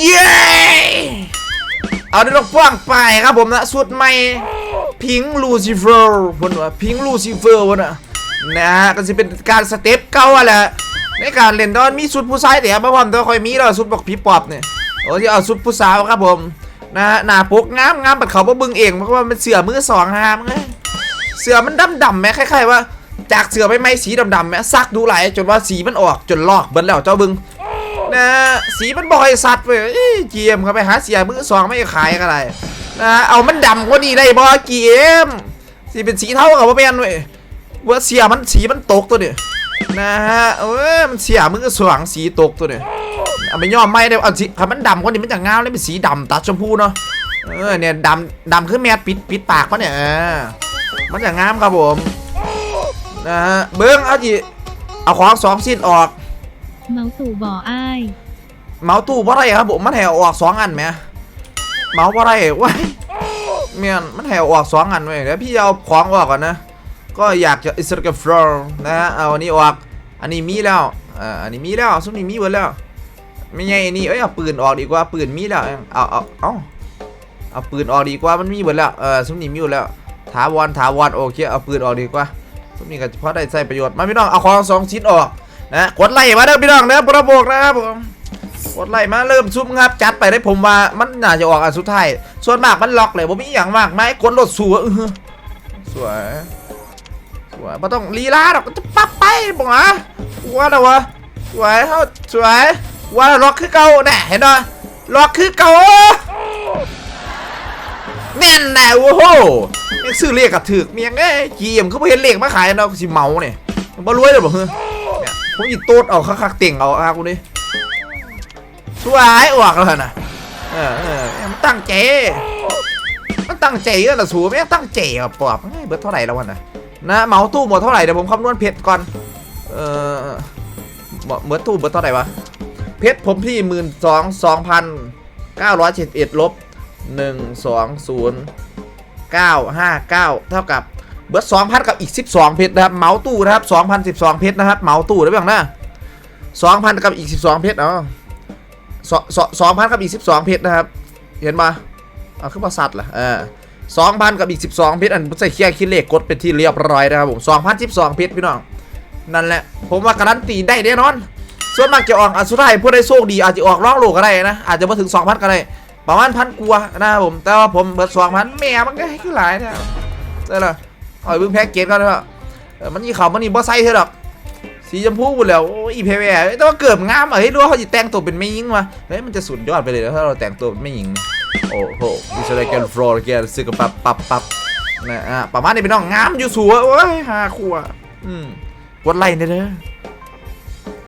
เย้เอาได้ลงฟ้องไปครับผมนะสุดใหม่พิงลูซิเฟอร์พนว่าพิงลูซิเฟอร์พนอะนะฮะก็จะเป็นการสเต็ปเก่าอะแหละในการเล่นตอนมีสุดผู้ชายแต่เมื่อวานตัวคอยมีแล้วสุดบอกผีปอบเนี่ยโอ้ที่เอาสุดผู้สาวครับผมนะฮะหน้าปกงามงามบัดเขาบ่บึงเองเพราะว่ามันเสือมือสองฮะมันไงเสือมันดำดำไหมคล้ายๆว่า จากเสือไปไหมสีดำๆไหมซักดูไหลจนว่าสีมันออกจนลอกเบิ้แล้วเจ้าบึง นะ สีมันบ่อยสัตว์เว้ยเอ้ยเจียมเขาไปหาเสียมือสองไม่ขายกันไรนะเอามันดำกว่านี้ได้บ่เกียมสีเป็นสีเท่ากับว่าเป็นเว้ยว่าเสียมันสีมันตกตัวเนี่ยนะฮะเออมันเสียมือสว่างสีตกตัวเนี่ยเอาไปย่อมไม่ได้เอาสีถ้ามันดำกว่านี้มันจะงามเลยเป็นสีดำตัดชมพูเนาะเออเนี่ยดำดำคือแมสปิดปิดปากเขาเนี่ยมันจะงามครับผมนะฮะเบิ้งเอาจีเอาของสองสิ้นออก เมาตู่บ่ออ้าย เมาส์ตู้บ่ได้ครับผมมันแหวออกสองอันไหมเมาส์บ่ได้ว้ยเมียนมันแหวออกสองอันเว้ยเดี๋ยวพี่จะเอาของออกก่อนนะ ก็อยากจะอิสระกับฟลอร์นะฮะเอาอันนี้ออก อันนี้มีแล้วอ่าอันนี้มีแล้วซุมนี้มีหมดแล้วไม่ไงอันนี้เอ้ยเอาปืนออกดีกว่าปืนมีแล้วเอาเอาเอาเอาปืนออกดีกว่ามันมีหมดแล้วเออซุมนี้มีหมดแล้วถาวรถาวรโอเคเอาปืนออกดีกว่าซุมนี้ก็เฉพาะได้ใช้ประโยชน์มาพี่น้องเอาของสองชิ้นออก นะกดไลค์มาเด้อพี่น้องเด้อประบอกนะครับผมกดไลค์มาเริ่มซุ่มครับจัดไปได้ผมว่ามันน่าจะออกอันสุดท้ายส่วนมากมันล็อกเลยผมมีอย่างมากไหมกดรถสวเออสวยสวยไม่ต้องลีลาหรอกจะปั๊บไปบอกนะว่าแต่วะสวยเขาสวยว่าล็อกคือเก่าแน่เห็นไหมล็อกคือเก่าแน่นแน่โอ้โหยังซื้อเลขกับถือเมียงเอ้จีเอ็มเขาไม่เห็นเลขมาขายเนาะสิเมาเนี่ยบ่รวยเลยบอกเฮ้ย เนี่ยผมอีต๊ดเอาคักๆเต่งเอาอากูนี่สวยออกแล้วนะเออเออมันตั้งใจมันตั้งใจก็ละสูไม่ตั้งใจอะปอบเฮ้ยเบิดเท่าไหร่แล้ววะนะนะเมาตู้หมดเท่าไหร่เดี๋ยวผมคำนวณเพชรก่อนเออเหมาเบิดตู้เบิดเท่าไหร่วะเพชรผมที่หมื่นสองสองพันเก้าร้อยเจ็ดเอ็ดลบหนึ่งสองศูนย์เก้าห้าเก้าเท่ากับ เบิดสองพันกับอีกสิบสองเพชรนะครับ เมาตู้นะครับสองพันสิบสองเพชรนะครับ เมาตู้ได้บ้างนะสองพันกับอีกสิบสองเพชรเนาะสองสองสองพันกับอีกสิบสองเพชรนะครับ เห็นปะเอาขึ้นมาสัตว์ล่ะเออสองพันกับอีกสิบสองเพชรอันใส่เครื่องคิดเลขกดเป็นที่เรียบร้อยนะครับผมสองพันสิบสองเพชรพี่น้อง นั่นแหละ ผมว่าการันตีได้แน่นอน ส่วนมากจะออกอันสุดท้ายผู้ได้โชคดีอาจจะออกร้องโลกก็ได้นะ อาจจะมาถึงสองพันก็ได้ ประมาณพันกลัวนะครับผม แต่ว่าผมเบิดสองพันแม่มันก็ให้ขึ้นหลายนะได้ละ เอาเพิ่งแพ็กเกจกันเถอะเออมันนี่เขามันนี่บอสไซเธอหรอกสีชมพูหมดแล้วโอ้ยอีเพแวแต่ว่าเกือบงามอะเฮ้ยรู้ว่าเขาจะแต่งตัวเป็นไม่ยิงวะเฮ้ยมันจะสุดยอดไปเลยถ้าเราแต่งตัวเป็นไม่ยิงโอ้โหดิฉันเลยแกนฟลอร์แกนซื้อกับปับปับปับนะอะประมาณนี้เป็นน้องงามอยู่สวยโอ้ยหาขวบอืมกดไลค์เด้อ